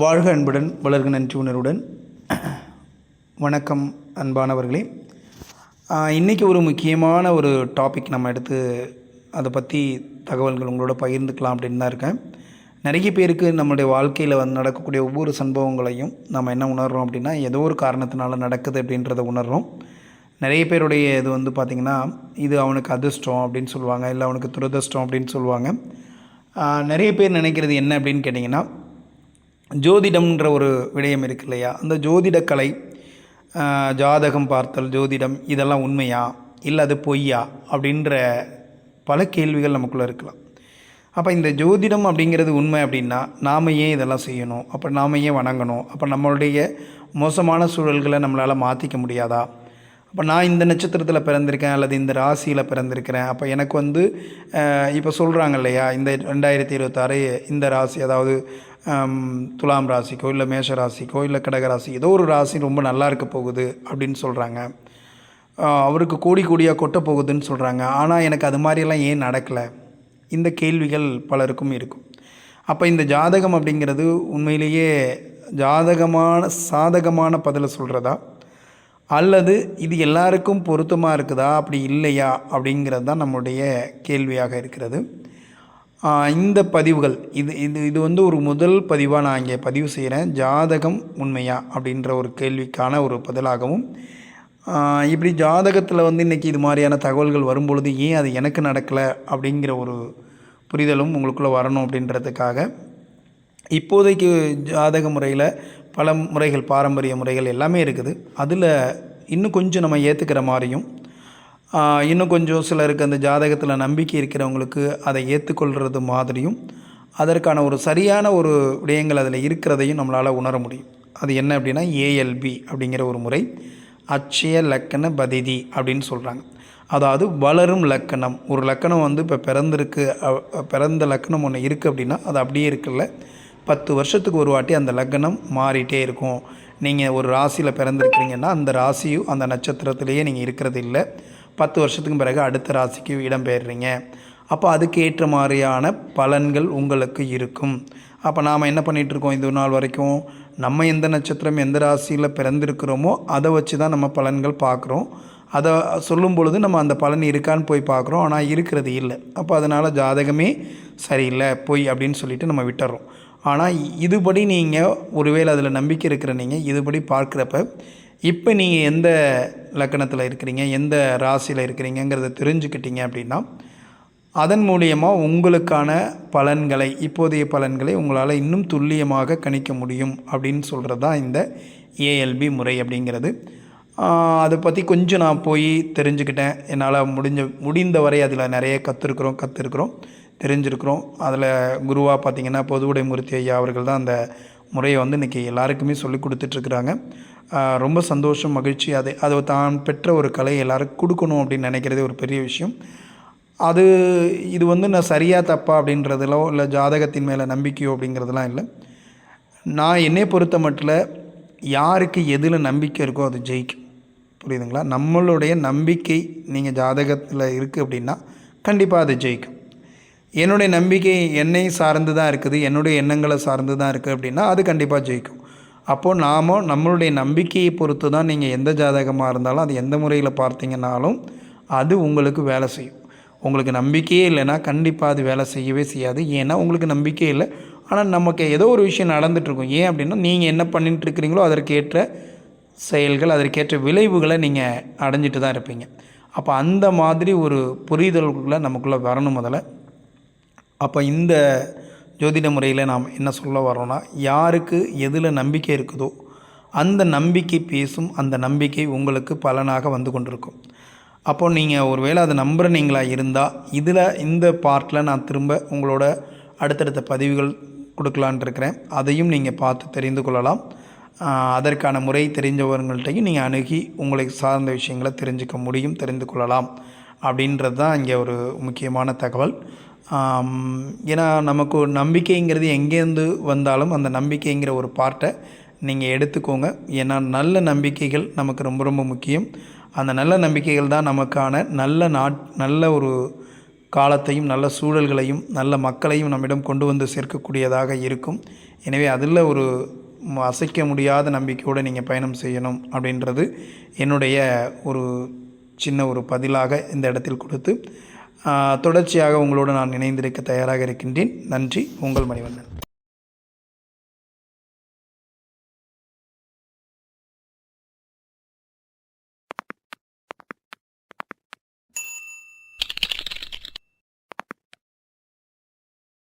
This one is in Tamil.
வாழ்க அன்புடன் வளர்க நன்றி உணர்வுடன். வணக்கம் அன்பானவர்களே. இன்றைக்கி ஒரு முக்கியமான ஒரு டாபிக் நம்ம எடுத்து அதை பற்றி தகவல்கள் உங்களோட பகிர்ந்துக்கலாம் அப்படின்னு தான் இருக்கேன். நிறைய பேருக்கு நம்மளுடைய வாழ்க்கையில் வந்து நடக்கக்கூடிய ஒவ்வொரு சம்பவங்களையும் நம்ம என்ன உணர்கிறோம் அப்படின்னா ஏதோ ஒரு காரணத்தினால நடக்குது அப்படின்றத உணர்கிறோம் நிறைய பேருடைய இது வந்து பார்த்திங்கன்னா இது அவனுக்கு அதிர்ஷ்டம் அப்படின்னு சொல்லுவாங்க இல்லை அவனுக்கு துரதிர்ஷ்டம் அப்படின்னு சொல்லுவாங்க. நிறைய பேர் நினைக்கிறது என்ன அப்படின்னு கேட்டிங்கன்னா ஜோதிடம்ன்ற ஒரு விடயம் இருக்கு இல்லையா? அந்த ஜோதிடக்கலை ஜாதகம் பார்த்தல் ஜோதிடம் இதெல்லாம் உண்மையா? இல்லை அது பொய்யா? அப்படின்ற பல கேள்விகள் நமக்குள்ளே இருக்கலாம். அப்போ இந்த ஜோதிடம் அப்படிங்கிறது உண்மை அப்படின்னா நாம் ஏன் இதெல்லாம் செய்யணும்? அப்போ நாம் ஏன் வணங்கணும்? அப்போ நம்மளுடைய மோசமான சூழல்களை நம்மளால் மாற்றிக்க முடியாதா? அப்போ நான் இந்த நட்சத்திரத்தில் பிறந்திருக்கேன் அல்லது இந்த ராசியில் பிறந்திருக்கிறேன். அப்போ எனக்கு வந்து இப்போ சொல்கிறாங்க இல்லையா இந்த ரெண்டாயிரத்தி இருபத்தாறு இந்த ராசி அதாவது துலாம் ராசிக்கோ இல்லை மேஷ ராசிக்கோ இல்லை கடக ராசி ஏதோ ஒரு ராசி ரொம்ப நல்லா இருக்க போகுது அப்படின்னு சொல்கிறாங்க அவருக்கு கோடி கோடியாக கொட்ட போகுதுன்னு சொல்கிறாங்க ஆனால் எனக்கு அது மாதிரியெல்லாம் ஏன் நடக்கலை? இந்த கேள்விகள் பலருக்கும் இருக்கும். அப்போ இந்த ஜாதகம் அப்படிங்கிறது உண்மையிலேயே ஜாதகமான சாதகமான பதிலை சொல்கிறதா அல்லது இது எல்லாருக்கும் பொருத்தமாக இருக்குதா? அப்படி இல்லையா? அப்படிங்கிறது தான் நம்முடைய கேள்வியாக இருக்கிறது. இந்த பதிவுகள் இது இது இது வந்து ஒரு முதல் பதிவாக நான் இங்கே பதிவு செய்கிறேன். ஜாதகம் உண்மையா? அப்படின்ற ஒரு கேள்விக்கான ஒரு பதிலாகவும் இப்படி ஜாதகத்தில் வந்து இன்றைக்கி இது மாதிரியான தகவல்கள் வரும்பொழுது ஏன் அது எனக்கு நடக்கலை? அப்படிங்கிற ஒரு புரிதலும் உங்களுக்குள்ளே வரணும் அப்படின்றதுக்காக இப்போதைக்கு ஜாதக முறையில் பல முறைகள் பாரம்பரிய முறைகள் எல்லாமே இருக்குது. அதில் இன்னும் கொஞ்சம் நம்ம ஏற்றுக்கிற மாதிரியும் இன்னும் கொஞ்சம் சிலருக்கு அந்த ஜாதகத்தில் நம்பிக்கை இருக்கிறவங்களுக்கு அதை ஏற்றுக்கொள்கிறது மாதிரியும் அதற்கான ஒரு சரியான ஒரு விடயங்கள் அதில் இருக்கிறதையும் நம்மளால் உணர முடியும். அது என்ன அப்படின்னா ஏஎல்பி அப்படிங்கிற ஒரு முறை அட்சய லக்கண பதிதி அப்படின்னு சொல்கிறாங்க அதாவது வளரும் லக்கணம். ஒரு லக்கணம் வந்து இப்போ பிறந்திருக்கு பிறந்த லக்கணம் ஒன்று இருக்குது அப்படின்னா அது அப்படியே இருக்குல்ல. பத்து வருஷத்துக்கு ஒரு வாட்டி அந்த லக்னம் மாறிட்டே இருக்கும். நீங்கள் ஒரு ராசியில் பிறந்திருக்கிறீங்கன்னா அந்த ராசியும் அந்த நட்சத்திரத்திலேயே நீங்கள் இருக்கிறது இல்லை. பத்து வருஷத்துக்கு பிறகு அடுத்த ராசிக்கு இடம்பெயர்றீங்க அப்போ அதுக்கு ஏற்ற மாதிரியான பலன்கள் உங்களுக்கு இருக்கும். அப்போ நாம் என்ன பண்ணிகிட்ருக்கோம் இது நாள் வரைக்கும்? நம்ம எந்த நட்சத்திரம் எந்த ராசியில் பிறந்திருக்கிறோமோ அதை வச்சு தான் நம்ம பலன்கள் பார்க்குறோம். அதை சொல்லும் பொழுது நம்ம அந்த பலன் இருக்கான்னு போய் பார்க்குறோம். ஆனால் இருக்கிறது இல்லை. அப்போ அதனால் ஜாதகமே சரியில்லை பொய் அப்படின்னு சொல்லிட்டு நம்ம விட்டுறோம். ஆனால் இதுபடி நீங்கள் ஒருவேளை அதில் நம்பிக்கை இருக்கிற நீங்கள் இதுபடி பார்க்குறப்ப இப்போ நீங்கள் எந்த லக்கணத்தில் இருக்கிறீங்க எந்த ராசியில் இருக்கிறீங்கங்கிறத தெரிஞ்சுக்கிட்டீங்க அப்படின்னா அதன் மூலியமாக உங்களுக்கான பலன்களை இப்போதைய பலன்களை உங்களால் இன்னும் துல்லியமாக கணிக்க முடியும் அப்படின்னு சொல்கிறது தான் இந்த ஏஎல்பி முறை அப்படிங்கிறது. அதை பற்றி கொஞ்சம் நான் போய் தெரிஞ்சுக்கிட்டேன். என்னால் முடிஞ்ச முடிந்த வரை அதில் நிறைய கற்றுருக்குறோம் கற்றுருக்குறோம் தெரிஞ்சிருக்கிறோம். அதில் குருவாக பார்த்தீங்கன்னா பொதுவுடை மூர்த்தி ஐயா அவர்கள் தான் அந்த முறையை வந்து இன்றைக்கி எல்லாருக்குமே சொல்லி கொடுத்துட்ருக்குறாங்க. ரொம்ப சந்தோஷம் மகிழ்ச்சி. அதை அதை தான் பெற்ற ஒரு கலை எல்லாருக்கும் கொடுக்கணும் அப்படின்னு நினைக்கிறதே ஒரு பெரிய விஷயம். அது இது வந்து நான் சரியாக தப்பா அப்படின்றதுலோ இல்லை ஜாதகத்தின் மேலே நம்பிக்கையோ அப்படிங்கிறதுலாம் இல்லை. நான் என்னை பொறுத்த மட்டும் யாருக்கு எதில் நம்பிக்கை இருக்கோ அது ஜெயிக்கும். புரியுதுங்களா? நம்மளுடைய நம்பிக்கை நீங்கள் ஜாதகத்தில் இருக்குது அப்படின்னா கண்டிப்பாக அது ஜெயிக்கும். என்னுடைய நம்பிக்கை என்னை சார்ந்து தான் இருக்குது என்னுடைய எண்ணங்களை சார்ந்து தான் இருக்குது அப்படின்னா அது கண்டிப்பாக ஜெயிக்கும். அப்போது நாம் நம்மளுடைய நம்பிக்கையை பொறுத்து தான் நீங்கள் எந்த ஜாதகமாக இருந்தாலும் அது எந்த முறையில் பார்த்தீங்கன்னாலும் அது உங்களுக்கு வேலை செய்யும். உங்களுக்கு நம்பிக்கையே இல்லைன்னா கண்டிப்பாக அது வேலை செய்யவே செய்யாது. ஏன்னா உங்களுக்கு நம்பிக்கை இல்லை. ஆனால் நமக்கு ஏதோ ஒரு விஷயம் நடந்துகிட்ருக்கும் ஏன் அப்படின்னா நீங்கள் என்ன பண்ணிட்டு இருக்கிறீங்களோ அதற்கேற்ற செயல்கள் அதற்கேற்ற விளைவுகளை நீங்கள் அடைஞ்சிட்டு தான் இருப்பீங்க. அப்போ அந்த மாதிரி ஒரு புரிதல்களை நமக்குள்ளே வரணும் முதல்ல. அப்போ இந்த ஜோதிட முறையில் நாம் என்ன சொல்ல வரோன்னா யாருக்கு எதில் நம்பிக்கை இருக்குதோ அந்த நம்பிக்கை பேசும் அந்த நம்பிக்கை உங்களுக்கு பலனாக வந்து கொண்டிருக்கும். அப்போ நீங்கள் ஒரு வேளை அதை நம்புகிற நீங்களாக இருந்தால் இதில் இந்த பார்ட்டில் நான் திரும்ப உங்களோட அடுத்தடுத்த பதிவுகள் கொடுக்கலான்ட்டு இருக்கிறேன். அதையும் நீங்கள் பார்த்து தெரிந்து கொள்ளலாம். அதற்கான முறை தெரிஞ்சவங்கள்ட்டையும் நீங்கள் அணுகி உங்களுக்கு சார்ந்த விஷயங்களை தெரிஞ்சுக்க முடியும் தெரிந்து கொள்ளலாம் அப்படின்றது தான் இங்கே ஒரு முக்கியமான தகவல். ஏன்னா நமக்கு ஒரு நம்பிக்கைங்கிறது எங்கேருந்து வந்தாலும் அந்த நம்பிக்கைங்கிற ஒரு பார்ட்டை நீங்கள் எடுத்துக்கோங்க. ஏன்னா நல்ல நம்பிக்கைகள் நமக்கு ரொம்ப ரொம்ப முக்கியம். அந்த நல்ல நம்பிக்கைகள் தான் நமக்கான நல்ல நாட் நல்ல ஒரு காலத்தையும் நல்ல சூழல்களையும் நல்ல மக்களையும் நம்மிடம் கொண்டு வந்து சேர்க்கக்கூடியதாக இருக்கும். எனவே அதில் ஒரு அசைக்க முடியாத நம்பிக்கையோடு நீங்கள் பயணம் செய்யணும் அப்படின்றது என்னுடைய ஒரு சின்ன ஒரு பதிலாக இந்த இடத்தில் கொடுத்து தொடர்ச்சியாக உங்களோடு நான் இணைந்திருக்க தயாராக இருக்கின்றேன். நன்றி. உங்கள் மணிவண்ணன்.